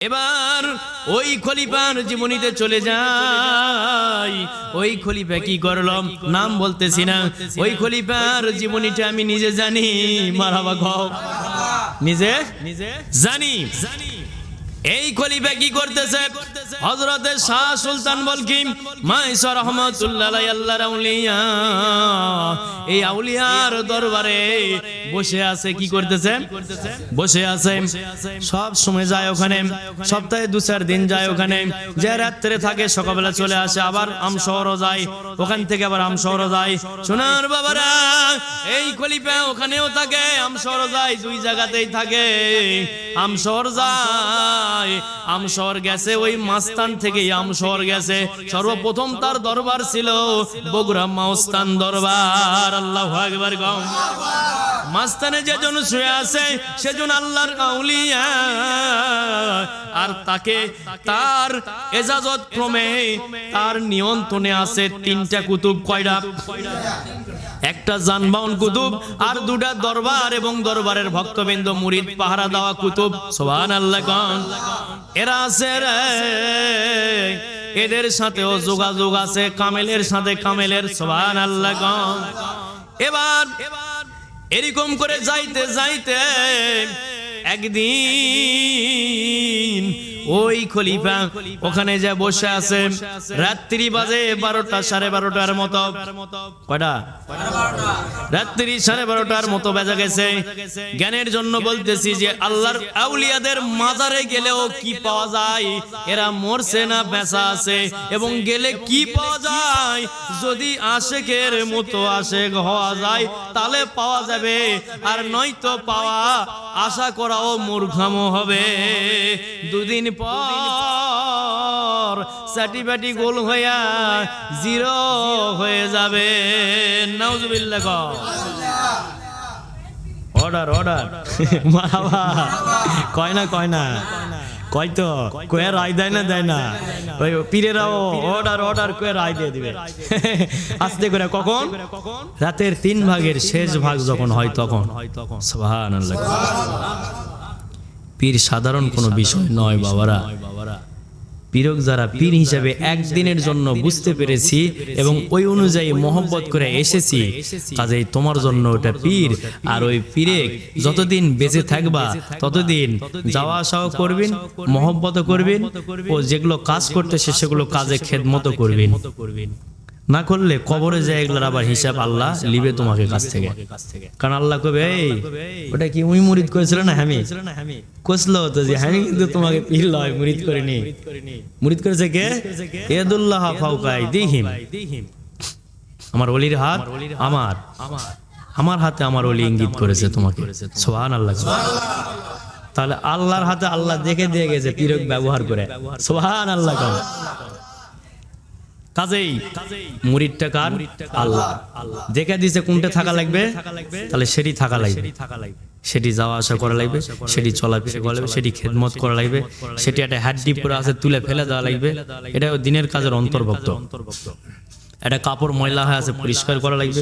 এবার ওই খলিফার জীবনীতে চলে যাই। ওই খলিফা কি করলাম? নাম বলতেছি না। ওই খলিফার জীবনীটা আমি নিজে জানি। মারাবা খব নিজে নিজে জানি। জানি। এই খলিফা কি করতেছে? হযরতে শাহ সুলতান বলকিম, মাইসা রহমাতুল্লাহ আল্লাহর আউলিয়া। এই আউলিয়ার দরবারে বসে আছে, কি করতেছে? বসে আছে। সব সময় যায় ওখানে। সপ্তাহে দু, চার দিন যায় ওখানে। যে রাত্রে থাকে, সকালবেলা চলে আসে, আবার আমশহরও যায়। ওখান থেকে আবার আমশহরও যায়। সোনার বাবারা, এই খলিফা ওখানেও থাকে আমশহরও যায়, দুই জায়গাতেই থাকে। আমশহর যায়। আমশহর গেছে ওই মাস্তান থেকে আমশহর গেছে। সর্বপ্রথম তার দরবার ছিল বগুড়া মাস্তান দরবার। আল্লাহ একবার গম। মাস্তানে যেজন শুয়ে আছে সেজন আল্লাহর আউলিয়া। আর তাকে তার এজাজত ক্রমে তার নিয়ন্ত্রণে আছে তিনটা কুতুব, কয়টা? একটা যানবাহন কুতুব আর দুটা দরবার এবং দরবারের ভক্তবৃন্দ মুরিদ পাহারা দেওয়া কুতুব। সোহান আল্লাহ এরা আছে রে। এদের সাথেও যোগাযোগ আছে, কামেলের সাথে কামেলের। সোহান আল্লাহ এবার এরকম করে যাইতে যাইতে একদিন ওই খলিফা ওখানে যে বসে আছে, রাত্রি বাজে বারোটা, সাড়ে বারোটার মতো। কয়টা? রাত্রি সাড়ে বারোটার মতো বেজা গেছে। জ্ঞানের জন্য বলতেছি যে আল্লাহর আউলিয়াদের মাজারে গেলেও কি পাওয়া যায়? এরা মরছে না, বেঁচা আছে। এবং গেলে কি পাওয়া যায়? যদি আশেকের মতো আশেক হওয়া যায়, তাহলে পাওয়া যাবে। আর নয়তো পাওয়া, আশা করাও মূর্খামো হবে। দুদিন পর সাটি বাটি গোল হইয়া জিরো হয়ে যাবে। নাউজুবিল্লাহ অর্ডার অর্ডার মারাবা কয় না কয় না? কয় তো? কয়ে রায় দেয় না দেয় না? ওই পীরেরাও অর্ডার অর্ডার করে রায় দিয়ে দিবে। আস্তে করে কখন? রাতের তিন ভাগের শেষ ভাগ যখন হয় তখন। হয় সুবহানাল্লাহ। পীর সাধারণ কোনো বিষয় নয় বাবারা। পীরক যারা পীর হিসাবে একদিনের জন্য বুঝতে পেরেছি এবং ওই অনুযায়ী মহব্বত করে এসেছি। কাজেই তোমার জন্য ওটা পীর। আর ওই পীরে যতদিন বেঁচে থাকবা ততদিন যাওয়া আসাও করবেন মহব্বত করবেন ও যেগুলো কাজ করতেছে সেগুলো কাজে খেদমত করবেন। না করলে কবরে যায় এগুলোর আবার হিসাব আল্লাহ লিবে তোমাকে কাছ থেকে। কারণ আল্লাহ কবে ওটা কি উই মুরিদ করেছিল না হ্যামি তো যে কিন্তু তোমাকে মুরিদ মুরিদ করেছে কে? ফাউকাই দিহিম আমার অলির হাত আমার। আমার হাতে আমার অলি ইঙ্গিত করেছে তোমাকে। সোহান আল্লাহ তাহলে আল্লাহর হাতে আল্লাহ দেখে দিয়ে গেছে, পীরক ব্যবহার করে। সোহান আল্লাহ কাজেই মুরিদটা কার আল্লাহ। দেখে দিছে কোনটা থাকা লাগবে তাহলে সেটি থাকা লাগবে। সেটি যাওয়া আসা করা লাগবে সেটি চলাফেরা করা লাগবে সেটি খেদমত করা লাগবে সেটি একটা হাড্ডি পরে আছে তুলে ফেলে দেওয়া লাগবে। এটা দিনের কাজের অন্তর্ভুক্ত। একটা কাপড় ময়লা হয়ে আছে পরিষ্কার করা লাগবে।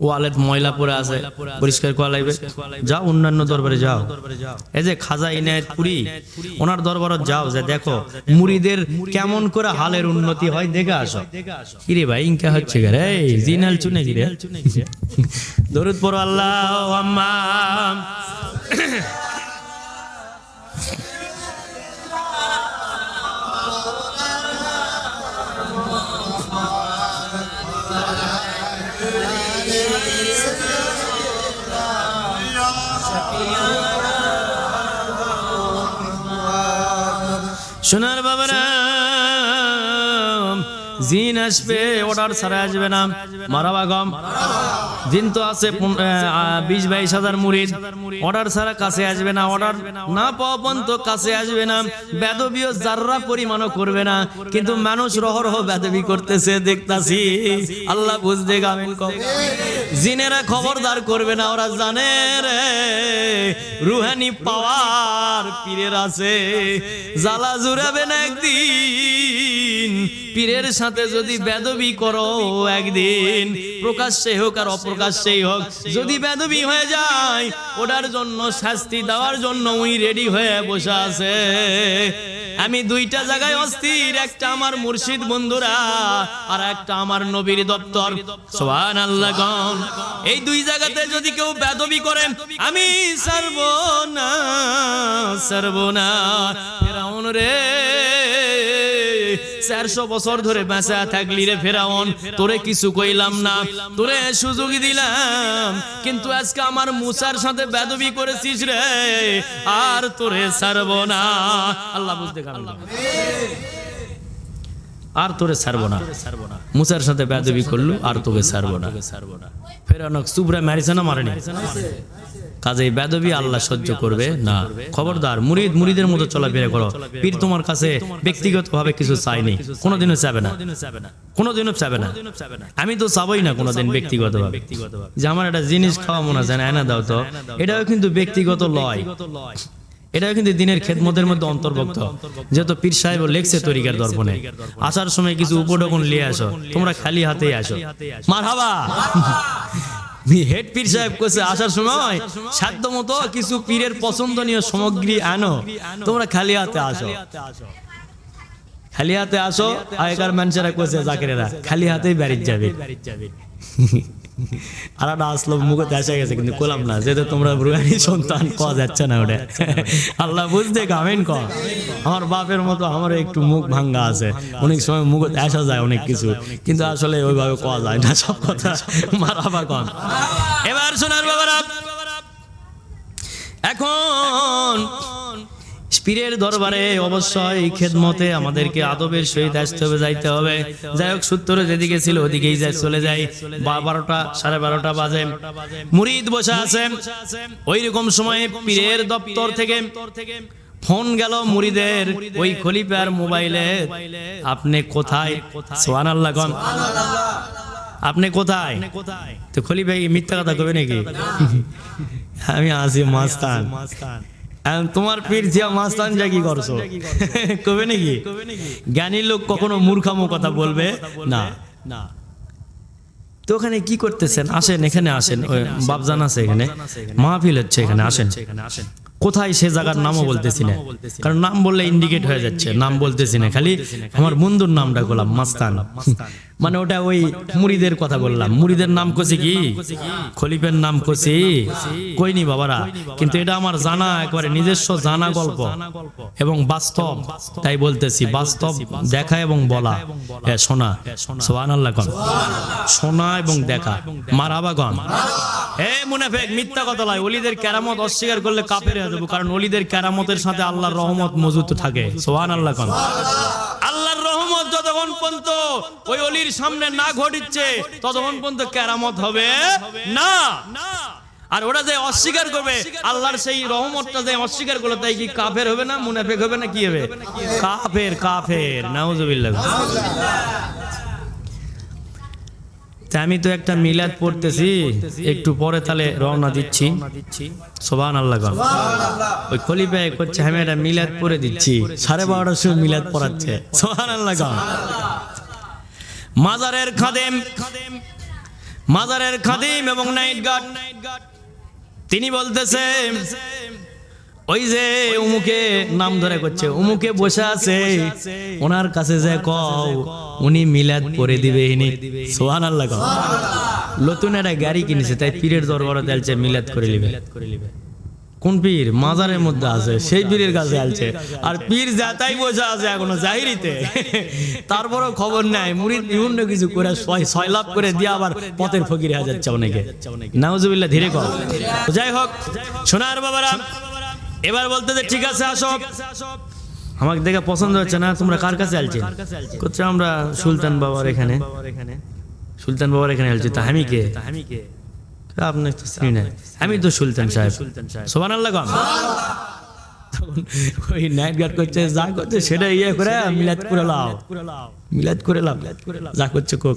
ওয়ালেট ময়লা পরে আছে, পরিষ্কার করা লাগবে। যাও অন্যান্য দরবারে যাও। এই যে খাজা ইনায়ত পুরি, ওনার দরবারে যাও, যে দেখো মুড়িদের কেমন করে হালের উন্নতি হয়, দেখে আসো। কিরে ভাই, ইনকা হচ্ছে গে রে? জিনাল চুনে গিরে। দরুদ পড়ো আল্লাহ আম্মা। সোনার বাবারা জিন আসবে অর্ডার ছাড়া আসবে না মারাবা গম দিন তো আছে বিশ বাইশ হাজার মুড়িদ অর্ডার ছাড়া কাছে আসবে না। অর্ডার না। পাওয়া পর্যন্ত কাছে আসবে না। বেদবিও যাররা পরিমাণও করবে না। কিন্তু মানুষ রহরহ বেদবি করতেছে দেখতাছি। আল্লাহ বুঝতে কম জিনেরা খবরদার করবে না। ওরা জানে রে রুহানি পাওয়ার পীরের আছে। জ্বালা জুড়াবে না একদিন। পীরের সাথে যদি বেদবি করো একদিন প্রকাশ্যে হোক আর অপ্রকাশ্যেই হোক, যদি বেদবি হয়ে যায়, ওটার জন্য শাস্তি দেওয়ার জন্য উই রেডি হয়ে বসে আছে। আমি দুইটা জায়গায় অস্থির, একটা আমার মুর্শিদ বন্ধুরা আর একটা আমার নবীর দপ্তর। সোহান আল্লাহ এই দুই জায়গাতে যদি কেউ বেদবি করেন, আমি সারব না না। রে চারশো বছর ধরে বেঁচা থাকলি রে ফেরাউন। তোরে কিছু কইলাম না। তোরে সুযোগ দিলাম। কিন্তু আজকে আমার মুসার সাথে বেদবি করেছিস রে। আর তোরে ছাড়বো না। আল্লাহ বুঝতে কারণ আর তোরে ছাড়বো না। মুসার সাথে বেদবি করলু, আর তোকে ছাড়বো না। ফেরাউন সুবরা মারিছে না মারেনি? কাজে বেদবি আল্লাহ সহ্য করবে? না। খবরদার মুরিদ মুরিদের মতো চলাফেরা করো। পীর তোমার কাছে ব্যক্তিগতভাবে কিছু চাইনি। কোনোদিনও চাবে না। কোনোদিনও চাবে না। আমি তো চাবই না কোনোদিন ব্যক্তিগতভাবে। যে আমার একটা জিনিস খাওয়া মনে আছে না এনে দাও তো। এটাও কিন্তু ব্যক্তিগত লয়। এটাও কিন্তু দিনের খেদমতের মধ্যে অন্তর্ভুক্ত। যেহেতু পীর সাহেব লেখছে তরিকার দর্পণে আসার সময় কিছু উপঢকন নিয়ে আসো। তোমরা খালি হাতেই আসো। মার হাবা হেড পীর সাহেব কইছে আসার সময় সাধ্য মতো কিছু পীরের পছন্দনীয় সামগ্রী আনো। তোমরা খালি হাতে আসো। খালি হাতে আসো। আগেকার মানুষেরা কইছে জাকিরেরা খালি হাতেই বাড়ির যাবে আর একটা আসলো, মুখে এসে গেছে, কিন্তু কোলাম না, যেহেতু তোমরা রুহানি সন্তান কওয়া যাচ্ছে না ওটা। আল্লাহ বুঝতে কামেন ক আমার বাপের মতো আমার একটু মুখ ভাঙ্গা আছে। অনেক সময় মুখ আসা যায় অনেক কিছু, কিন্তু আসলে ওইভাবে কওয়া যায় না, সব কথা মারাবা কম এবার শোনার বাবারা, এখন পীরের দরবারে অবশ্যই খেদমতে আমাদেরকে আদবের সহিত আসতে হবে, যাইতে হবে। যাই হোক, সূত্র যেদিকে ছিল ওদিকেই যায় চলে যাই। বারোটা, সাড়ে বারোটা বাজে। মুরিদ বসে আছে। ওই রকম সময়ে পীরের দপ্তর থেকে ফোন গেল মুরিদের ওই খলিফার মোবাইলে। আপনি কোথায়? সোহান আল্লাহ আপনি কোথায়? তো খলিফা মিথ্যা কথা কবে নাকি? আমি আসি মাস্তান এখন তোমার পীর জিয়া মাস্তান যা কি করছ? কবে নাকি? জ্ঞানী লোক কখনো মূর্খামো কথা বলবে? না। না। তো ওখানে কি করতেছেন? আসেন এখানে আসেন বাবজান আছে এখানে। মাহফিল হচ্ছে এখানে আসেন। কোথায় সে জায়গার নামও বলতেছি না। কারণ নাম বললে ইন্ডিকেট হয়ে যাচ্ছে। নাম বলতেছি না খালি আমার বন্ধুর নামটা গোলাম মাস্তান। মানে ওটা ওই মুড়িদের কথা বললাম। মুড়িদের নাম কছি কি? খলিফের নাম কছি কইনি বাবারা, কিন্তু এটা আমার জানা, একবারে নিজস্ব জানা গল্প এবং বাস্তব। তাই বলতেছি, বাস্তব দেখা এবং বলা। হ্যাঁ শোনা সোহান আল্লাহ শোনা এবং দেখা। মারাবা গন হে মুনাফেক, মিথ্যা কথা লয় অলিদের কেরামত অস্বীকার করলে কাফের হয়ে যাব, কারণ অলিদের কেরামতের সাথে আল্লাহর রহমত মজুত থাকে। সোহান আল্লাহ রহমত যতক্ষণ পর্যন্ত ওই অলির সামনে না ঘটিচ্ছে, ততক্ষণ পর্যন্ত কেরামত হবে না। আর ওরা যে অস্বীকার করবে, আল্লাহর সেই রহমতটা যে অস্বীকার করল, তাই কি কাফের হবে না, মুনাফেক হবে না, কি হবে? কাফের কাফের, নাউজুবিল্লাহ। আমি তো একটা মিলাদ পড়তেছি একটু পরে তাহলে রওনা দিচ্ছি সোবান আল্লাহ। ওই খলিফা করছে, আমি একটা মিলাদ পড়ে দিচ্ছি সাড়ে সময় মিলাদ পড়াচ্ছে সোহান আল্লাহ। মাজারের খাদেম, মাজারের খাদিম এবং নাইট গার্ড, তিনি বলতেছে ওই যে উমুকে নাম ধরে করছে, উমুকে বসে আছে, ওনার কাছে যে কও, উনি মিলাদ পরে দিবে ইনি সোহান আল্লাহ নতুন একটা গাড়ি কিনেছে, তাই পীরের দরবারে দেলছে মিলাদ করে নিবে কোন পীর? মাজারের মধ্যে আছে, সেই পীরের কাছে আলছে আর পীর যাতাই বসে আছে এখনও জাহিরিতে। তারপরও খবর নাই, মুরিদ বিভিন্ন কিছু করে ছয় লাভ করে দিয়ে আবার পথের ফকির হয়ে যাচ্ছে অনেকে। নাউজুবিল্লাহ, ধীরে কর যাই হোক, সোনার বাবারা এবার বলতে যে ঠিক আছে আসো আমাকে দেখে পছন্দ হচ্ছে না তোমরা কার কাছে আলছে করছে আমরা সুলতান বাবার এখানে? সুলতান বাবার এখানে আলছি তা আমি কে? আপনি তো চিনি না আমি তো সুলতান সাহেব। সোমান আল্লাহ কম। তখন ওই নাইট গার্ড করছে যা করছে সেটা ইয়ে করে মিলাদ করে লাও। মিলাদ করে লাভ যা করছে কোক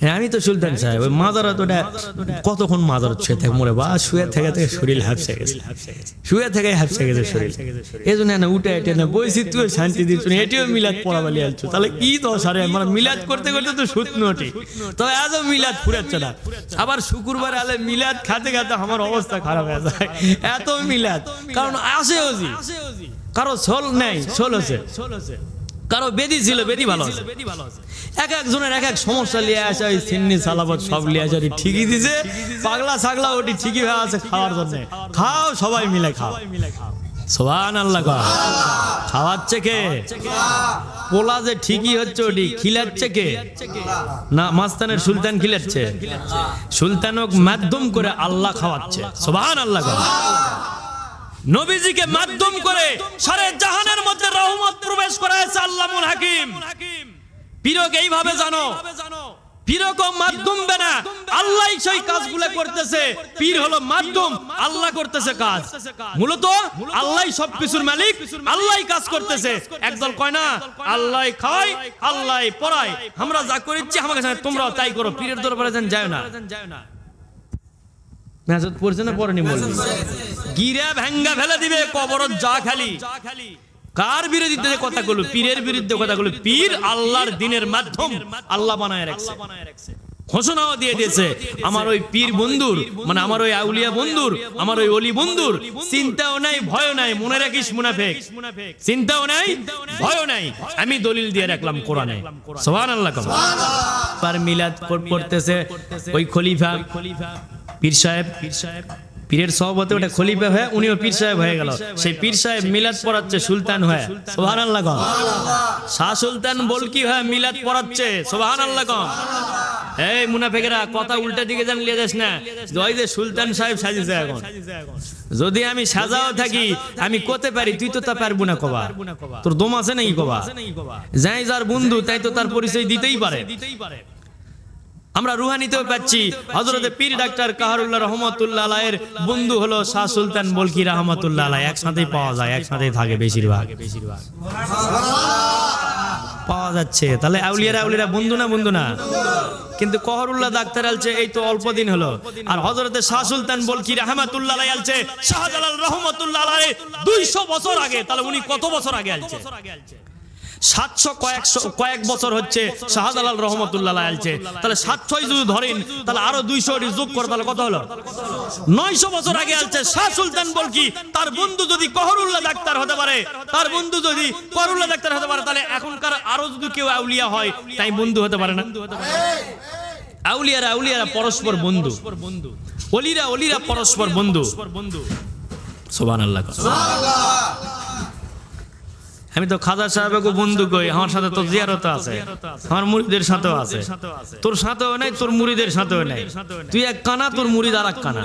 হ্যাঁ আমি তো সুলতান সাহেব, ওই মাদারা তো ওটা কতক্ষণ মাদার ছুঁয়ে থাকে মরে বা শুয়ে থেকে থেকে শরীর হাফসে গেছে। শুয়ে থেকে হাফসে গেছে শরীর। এই জন্য না উঠে এটে না বইছি তুই শান্তি দিচ্ছ না, এটিও মিলাদ পড়া বলি আলছো তাহলে কি তো সারে মানে মিলাদ করতে করতে তো সুত নটি। তো আজও মিলাদ ফুরাচ্ছে না। আবার শুক্রবার আলে মিলাদ খাতে খাতে আমার অবস্থা খারাপ হয়ে যায়। এত মিলাদ। কারণ আসে ওজি কারও সোল নেই সোল আছে। কারও বেদি ছিল, বেদি ভালো আছে। এক একজনের এক এক সমস্যা লিয়ে আসে, ওই সিন্নি সালাবত সব লিয়ে আসে, ওটি ঠিকই দিছে। পাগলা ছাগলা, ওটি ঠিকই হয়ে আছে খাওয়ার জন্য। খাও, সবাই মিলে খাও। সোহান আল্লাহ। খাওয়াচ্ছে কে? পোলা যে ঠিকই হচ্ছে, ওটি খিলাচ্ছে কে? না, মাস্তানের সুলতান খিলাচ্ছে। সুলতানক মাধ্যম করে আল্লাহ খাওয়াচ্ছে। সোহান আল্লাহ। নবীজিকে মাধ্যম করে সারে জাহানের মধ্যে রহমত প্রবেশ করাইছে আল্লামুল হাকিম। পীরক এইভাবে জানো কাজ। করতেছে। একদল আল্লাহ খায় আল্লাহ আমরা যা করেছি আমাকে তোমরাও তাই করো। পীরের দরবারে যায় না। মেজাজ পড়ছে না পড়েনি বলবি? গিরা ভেঙ্গা ফেলে দিবে কবর যা খালি। কার বিরোধিতা কথা গুলো পীরের বিরুদ্ধে কথা গুলো পীর আল্লাহর দিনের মাধ্যম আল্লাহ বানায় রাখছে। ঘোষণাও দিয়ে দিয়েছে আমার ওই পীর বন্ধুর মানে আমার ওই আউলিয়া বন্ধুর আমার ওই অলি বন্ধুর চিন্তাও নাই ভয় নাই মনে রাখিস মুনাফেক। চিন্তাও নাই ভয় নাই আমি দলিল দিয়ে রাখলাম কোরআনে। সোহান আল্লাহ পার মিলাদ করতেছে ওই খলিফা। খলিফা। পীর সাহেব পীর সাহেব পীরের সভাপতি ওটা খলিফা হয়ে উনিও পীর সাহেব হয়ে গেল। সেই পীর সাহেব মিলাদ পড়াচ্ছে, সুলতান হয়ে। সোহান আল্লাহ শাহ সুলতান বলকি হয়ে মিলাদ পড়াচ্ছে? সোহান আল্লাহ এই মুনাফেকেরা, কথা উল্টা দিকে জান লিয়ে যাস না। জয় যে সুলতান সাহেব সাজিছে এখন। যদি আমি সাজাও থাকি, আমি করতে পারি? তুই তো তা পারব না কবা। তোর দম আছে নাকি কবা? যাই যার বন্ধু, তাই তো তার পরিচয় দিতেই পারে দিতেই পারে। আমরা রুহানিতেও পাচ্ছি। হজরতে পীর ডাক্তার কাহারুল্লাহ রহমতুল্লাহ আলাইয়ের বন্ধু হলো শাহ সুলতান বলকি রহমতুল্লাহ আলাই। একসাথেই পাওয়া যায়, একসাথেই থাকে বেশিরভাগ। বেশিরভাগ পাওয়া যাচ্ছে। তাহলে আউলিয়ারা আউলিয়ারা বন্ধু না বন্ধু না? কিন্তু কহরুল্লাহ ডাক্তার আলছে, এই তো অল্প দিন হলো। আর হজরতে শাহ সুলতান বলকি রহমতুল্লাহ আলছে, শাহজালাল রহমতুল্লাহ আলাই দুইশো বছর আগে। তাহলে উনি কত বছর আগে আলছে? সাতশো কয়েকশো কয়েক বছর হচ্ছে শাহজালাল রহমতুল্লাহ আলছে তাহলে সাতশোই যদি ধরেন, তাহলে আরও দুইশো যোগ করে, তাহলে কত হলো? নয়শো বছর আগে আলছে শাহ সুলতান বলকি, তার বন্ধু যদি কহরুল্লাহ ডাক্তার হতে পারে, তার বন্ধু যদি কহরুল্লাহ ডাক্তার হতে পারে, তাহলে এখনকার আরও যদি কেউ আউলিয়া হয়, তাই বন্ধু হতে পারে না। আউলিয়ারা আউলিয়ারা পরস্পর বন্ধু। অলিরা অলিরা পরস্পর বন্ধু। সোবান আল্লাহ আমি তো খাজা সাহেবকে বন্ধু কই, আমার সাথে তো জিয়ারত আছে, আমার মুড়িদের সাথেও আছে। তোর সাথেও নাই, তোর মুড়িদের সাথেও নাই। তুই এক কানা, তোর মুড়িদ আর এক কানা।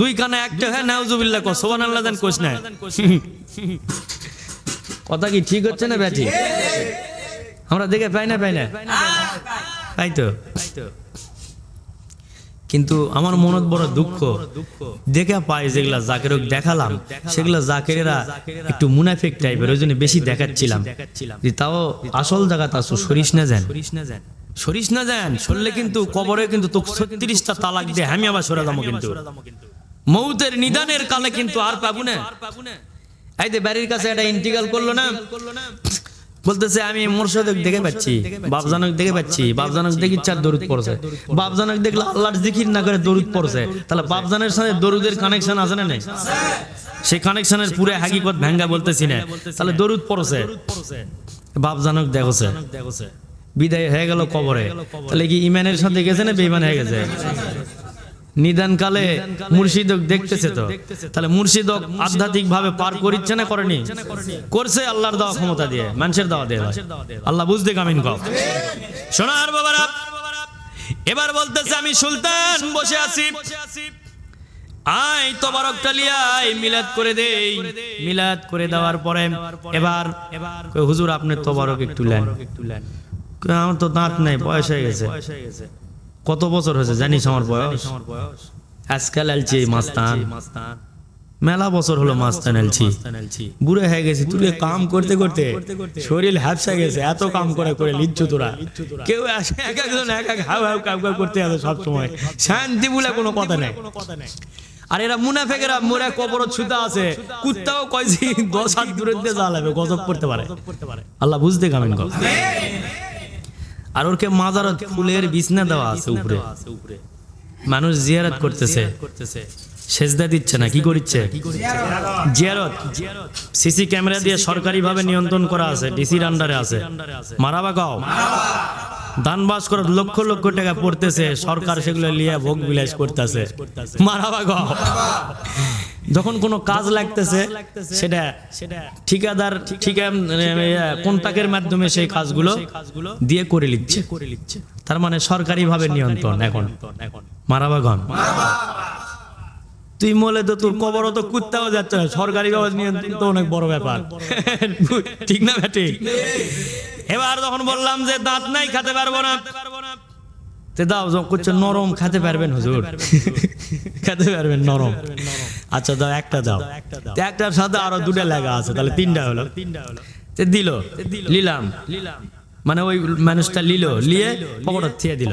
দুই কানা, একটা হ্যাঁ নাউজুবিল্লাহ কো সোবান আল্লাহ দেন কোস না কথা কি ঠিক হচ্ছে না ব্যাটি? আমরা দেখে পাই না পাই না? তাই তো। কিন্তু আমার মনত বড় দুঃখ। দেখে পাই যেগুলা জাকের দেখালাম, সেগুলা জাকেরেরা একটু মুনাফিক টাইপের ওই জন্য বেশি দেখাচ্ছিলাম। তাও আসল জায়গা তা সরিস না যান। সরিস না যান, সরলে কিন্তু কবরে কিন্তু ছত্রিশটা তালাক দিয়ে আমি আবার সরে যাব কিন্তু। মৌতের নিদানের কালে কিন্তু আর পাবো না। এই যে বাড়ির কাছে একটা ইন্টিগ্রাল করল না বলতেছে আমি মোরশেদক দেখে পাচ্ছি বাপজানক দেখে পাচ্ছি। বাপজানক দেখি চার দরুদ পড়ছে। বাপজানক দেখলে আল্লাহর জিকির না করে দরুদ পড়ছে। তাহলে বাপজানের সাথে দরুদের কানেকশন আছে না নাই? সেই কানেকশনের পুরো হাকিকত ভাঙ্গা বলতেছি না। তাহলে দরুদ পড়ছে। বাপজানক দেখছে। বিদায় হয়ে গেল কবরে। তাহলে কি ইমানের সাথে গেছে না বেইমান হয়ে গেছে? নিদান কালে মুর্শিদক দেখতেছে তো। তাহলে মুর্শিদক আধ্যাত্মিক ভাবে পার করিচ্ছে না করেনি? করছে আল্লাহর দেওয়া ক্ষমতা দিয়ে মানুষের দেওয়া দিয়ে। আল্লাহ বুঝতে কামিন কম শোনার বাবারা এবার বলতেছে আমি সুলতান বসে আছি। আয় তবারকটা লিয়াই মিলাদ করে দেই। মিলাদ করে দেওয়ার পরে এবার এবার হুজুর আপনি তবারক একটু লেন। আমার তো দাঁত নাই বয়স হয়ে গেছে। কত বছর হয়েছে? জানিস আমার বয়স? আজকাল আলছি মাস্তান। মেলা বছর হলো মাস্তান টানালছি বুড়ে হয়ে গেছি তুই কাম করতে করতে শরীর হ্যাপসা গেছে এত কাম করে করে লিচ্ছু তোরা। কেউ আসে এক একজন এক এক হাউ হাউ কাম করতে সময়। শান্তি বলে কোনো কথা নেই। আর এরা মুনাফেকেরা মোরা কবর ছুতা আছে কুত্তাও কয়ছি দশ হাত দূরের দিয়ে জ্বালাবে গজব করতে পারে। আল্লাহ বুঝতে কামেন কর আর ওরকে মাজারত ফুলের বিছনা দেওয়া আছে উপরে। মানুষ জিয়ারত করতেছে। সেজদা দিচ্ছে না কি করছে জিয়ারত। সিসি ক্যামেরা দিয়ে সরকারি ভাবে নিয়ন্ত্রণ করা আছে ডিসির আন্ডারে আছে মারাবা গাও দান বাস করে লক্ষ লক্ষ টাকা পড়তেছে সরকার সেগুলো লিয়ে ভোগ বিলাস করতেছে। মারাবা গাও যখন কোনো কাজ লাগতেছে সেটা ঠিকাদার ঠিকা কন্টাকের মাধ্যমে সেই কাজগুলো দিয়ে করে নিচ্ছে। করে নিচ্ছে। তার মানে সরকারি ভাবে নিয়ন্ত্রণ এখন। এখন। মারাবাগন তুই মলে তো তোর কবর তো কুত্তাও যাচ্ছে না, সরকারি ভাবে নিয়ন্ত্রণ তো অনেক বড় ব্যাপার। ঠিক না ঠিক এবার যখন বললাম যে দাঁত নাই, খেতে পারব না। তে দাও, যখন করছে নরম, খেতে পারবেন হুজুর। খেতে পারবেন নরম। আচ্ছা দাও, একটা দাও। একটার সাথে আরও দুটা লেগা আছে, তাহলে তিনটা হলো। তে দিল লিলাম মানে ওই মানুষটা লিল লিয়ে পকেট থিয়ে দিল।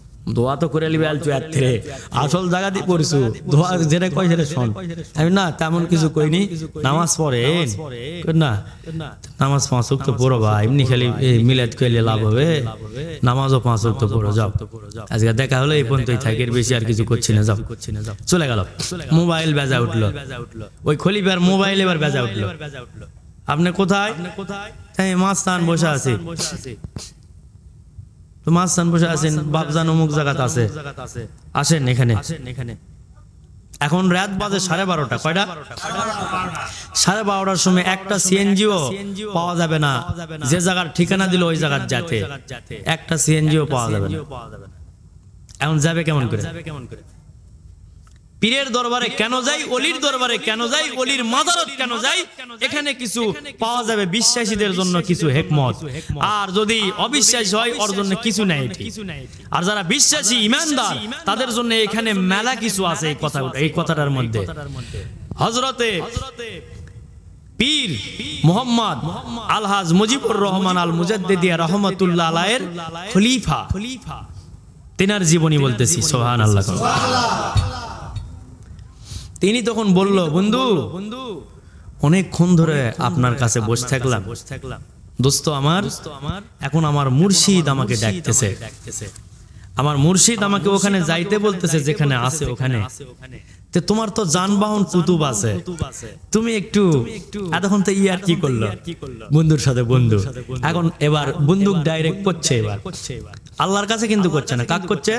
দোয়া তো করে লিবে আলচু এক থেকে আসল জায়গাতেই পড়ছু। দোয়া যেটা কয় সেটা শোন। আমি না তেমন কিছু কইনি। নামাজ পড়েন। না। নামাজ পাঁচ ওয়াক্ত পড়ো বা, এমনি খালি মিলাদ কইলে লাভ হবে। নামাজও পাঁচ ওয়াক্ত পড়ো, যাও। আজকে দেখা হলো, এই পর্যন্তই থাকে। বেশি আর কিছু করছি না, যাও। চলে গেল। মোবাইল বেজা উঠল। ওই খলিফার মোবাইল এবার বেজা উঠল। আপনি কোথায়? মাছ টান বসে আছি। তো মাছ টান বসে আছেন বাপজান অমুক জায়গাত আছে। আসেন এখানে। এখন। রাত বাজে সাড়ে বারোটা কয়টা? সাড়ে বারোটার সময় একটা সিএনজিও পাওয়া যাবে না। যে জায়গার ঠিকানা দিল ওই জায়গার যাতে একটা সিএনজিও পাওয়া যাবে না। এখন যাবে কেমন করে? যাবে কেমন করে? পীরের দরবারে কেন যাই, অলির দরবারে কেন যাই, অলির মাদারত কেন যাই, এখানে কিছু পাওয়া যাবে বিশ্বাসীদের জন্য কিছু হেকমত। আর যদি অবিশ্বাস হয়, ওর জন্য কিছু নাই। আর যারা বিশ্বাসী, ইমানদার, তাদের জন্য এখানে মেলা কিছু আছে এই কথা এই কথাটার মধ্যে। হজরতে পীর মোহাম্মদ আলহাজ মুজিবুর রহমান আল মুজাদ্দিদিয়া রহমতুল্লাহ আলায়ের খলিফা। খলিফা তেনার জীবনী বলতেছি সোহান আল্লাহ তিনি তখন বলল বন্ধু বন্ধু অনেকক্ষণ ধরে আপনার কাছে বসে থাকলাম। বসে থাকলাম। দোস্ত আমার এখন আমার মুর্শিদ আমাকে ডাকতেছে। আমার মুর্শিদ আমাকে ওখানে যাইতে বলতেছে যেখানে আছে ওখানে। তে তোমার তো যানবাহন কুতুব আছে। তুমি একটু এতক্ষণ তো ইয়ার কি করল? বন্ধুর সাথে বন্ধু। এখন এবার বন্দুক ডাইরেক্ট করছে এবার। আল্লাহর কাছে কিন্তু করছে না। কাক করছে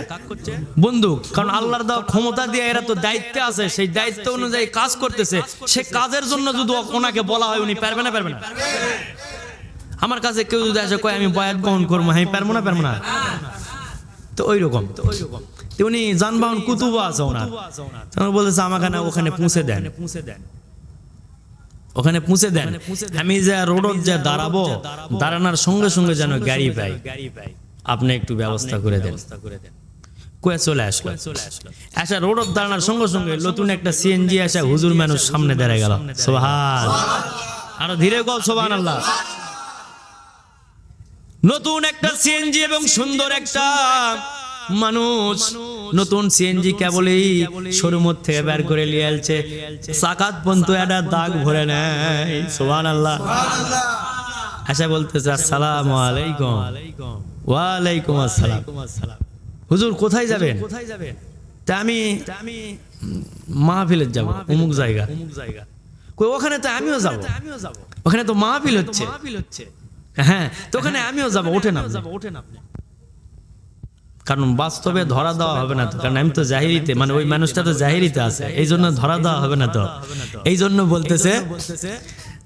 বন্দুক। কারণ আল্লাহর দেওয়া ক্ষমতা দিয়ে এরা তো দায়িত্বে আছে। সেই দায়িত্ব অনুযায়ী কাজ করতেছে। সে কাজের জন্য যদি ওনাকে বলা হয় উনি পারবে না পারবে না? আমার কাছে কেউ যদি আসে কয় আমি বয়াত গ্রহণ করব। আমি পারব না পারব না। তো ওই রকম তো ওই রকম উনি যানবাহন কুতুব আছে ওনার। বলতেছে আমাকে না ওখানে পৌঁছে দেন। পৌঁছে দেন। ওখানে পৌঁছে দেন। আমি যে রোডত যে দাঁড়াবো দাঁড়ানোর সঙ্গে সঙ্গে যেন গাড়ি পাই গাড়ি পাই আপনি একটু ব্যবস্থা করে দেন। কয়ে চলে আসলো। আসা রোডত দাঁড়ানোর সঙ্গে সঙ্গে নতুন একটা সিএনজি আসা হুজুর মানুষ সামনে দাঁড়ায় গেল। সোহান আরও ধীরে গো সোহান আল্লাহ। নতুন একটা সিএনজি এবং সুন্দর একটা মানুষ। নতুন সিএনজি কেবলই শোরুম থেকে বের করে নিয়ে আলছে সাকাত পর্যন্ত একটা দাগ ভরে নেয়। সোহান আল্লাহ। আশা বলতেছে আসসালাম আলাইকুম। ওয়ালাইকুম আসসালাম। হুজুর কোথায় যাবেন? কোথায় যাবেন? তা আমি আমি মাহফিলের যাব অমুক জায়গা। অমুক জায়গা। কই ওখানে তো আমিও যাব। আমিও যাব। ওখানে তো মাহফিল হচ্ছে। মাহফিল হচ্ছে। হ্যাঁ তো ওখানে আমিও যাব ওঠেন আপনি। ওঠেন আপনি। কারণ বাস্তবে ধরা দেওয়া হবে না তো কারণ আমি তো জাহিরিতে মানে ওই মানুষটা তো জাহিরিতে আছে। এই জন্য ধরা দেওয়া হবে না তো। এই জন্য বলতেছে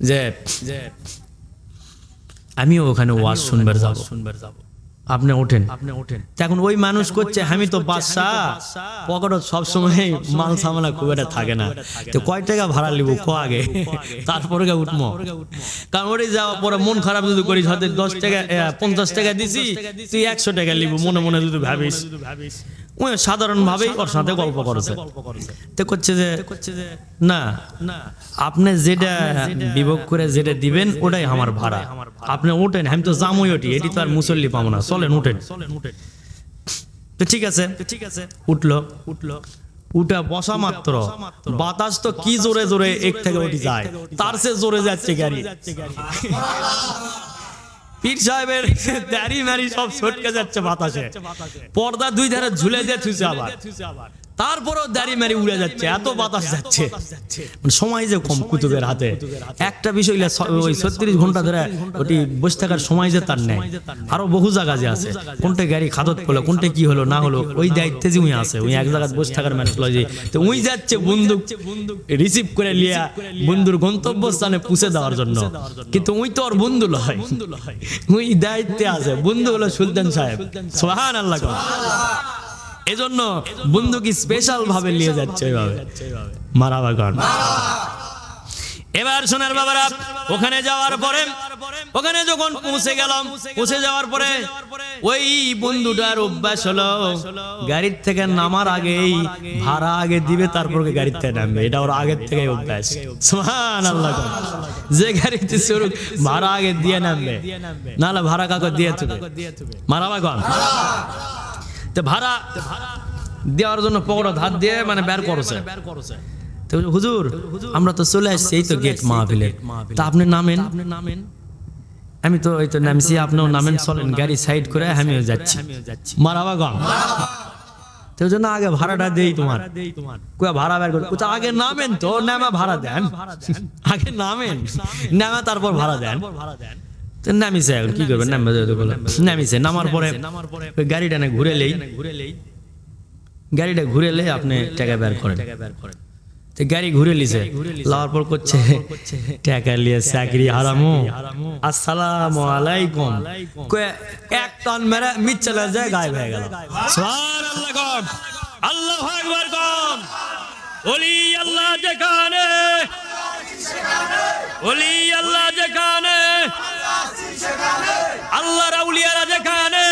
যে যে আমিও ওখানে ওয়াজ শুনবার যাব। শুনবার যাব। আপনি ওঠেন। আপনি ওঠেন। এখন ওই মানুষ করছে আমি তো বাদশাহ। পকেটত সবসময় মাল সামানা খুব একটা থাকে না। তো কয় টাকা ভাড়া নিব? ক আগে? তারপরে গা উঠম। কারণ ওরে যাওয়া পরে মন খারাপ যদি করিস হয়তো দশ টাকা পঞ্চাশ টাকা দিছি তুই একশো টাকা নিব মনে মনে যদি ভাবিস। ওই সাধারণ ভাবেই ওর সাথে গল্প করেছে। তো করছে যে না না আপনি যেটা বিভোগ করে যেটা দিবেন ওটাই আমার ভাড়া। আপনি ওঠেন আমি তো জামই ওঠি এটি তো আর মুসল্লি পাবো না চলেন উঠেন। তো ঠিক আছে ঠিক আছে। উঠল। উঠল। উঠা বসা মাত্র। বাতাস তো কি জোরে জোরে এক থেকে উঠে যায়। তার সে জোরে যাচ্ছে গাড়ি। পীর সাহেবের দাড়ি মারি সব ছটকে যাচ্ছে বাতাসে। পর্দা দুই ধারে ঝুলে দিয়ে থুইছে আবার। তারপরও দাড়ি মারি উড়ে যাচ্ছে এত বাতাস যাচ্ছে। মানে সময় যে কম কুতুবের হাতে। একটা বিষয় ওই ছত্রিশ ঘণ্টা ধরে ওটি বসে থাকার সময় যে তার নেই। আরও বহু জায়গা যে আছে। কোনটা গাড়ি খাদত করল কোনটা কি হলো না হলো ওই দায়িত্বে যে উই আছে উই এক জায়গায় বসে থাকার মানুষ লয় যে তো উই যাচ্ছে বন্দুক রিসিভ করে লিয়া বন্ধুর গন্তব্যস্থানে পুষে দেওয়ার জন্য। কিন্তু উই তো ওর বন্ধু লয়। উই দায়িত্বে আছে। বন্ধু হলো সুলতান সাহেব। সোহান আল্লাহ এজন্য বন্ধু কি স্পেশাল ভাবে নিয়ে যাচ্ছে এইভাবে মারাবা গান। এবার সোনার বাবারা, ওখানে যাওয়ার পরে, ওখানে যখন পৌঁছে গেলাম, পৌঁছে যাওয়ার পরে ওই বন্ধুটার অভ্যাস হলো, গাড়ির থেকে নামার আগেই ভাড়া আগে দিবে, তারপর গাড়ির থেকে নামবে। এটা ওর আগের থেকে অভ্যাস। আল্লাহ যে গাড়িতে শুরু ভাড়া আগে দিয়ে নামবে। নাহলে ভাড়া কাকর দিয়ে তুবে মারাবা কন তো ভাড়া দেওয়ার জন্য পকড়া ধার দিয়ে মানে বের করছে। তো হুজুর আমরা তো চলে আসছি এই তো গেট মাহফিলের তা আপনি নামেন? আপনি নামেন। আমি তো এই তো নামছি আপনিও নামেন চলেন গাড়ি সাইড করে আমিও যাচ্ছি। মারাবা গম তো ওই জন্য আগে ভাড়াটা দেই তোমার। কয়া ভাড়া বের করে আগে নামেন তো নামা ভাড়া দেন। আগে নামেন। নামা তারপর ভাড়া দেন। তো নামিছে এখন কি করবেন নামবে। নামিছে নামার পরে গাড়িটা না ঘুরে লেই গাড়িটা ঘুরে লে আপনি টাকা বের করেন তো গাড়ি ঘুরে লিছে লাওয়ার পর করছে টাকা লিয়ে চাকরি হারামো আসসালামু আলাইকুম এক টান মেরে মিট চলে যায় গায়েব হয়ে গেল কম আকবার কম ওলি আল্লাহ যেখানে অলি আল্লাহ যেখানে আল্লাহ রাউলিয়ারা যেখানে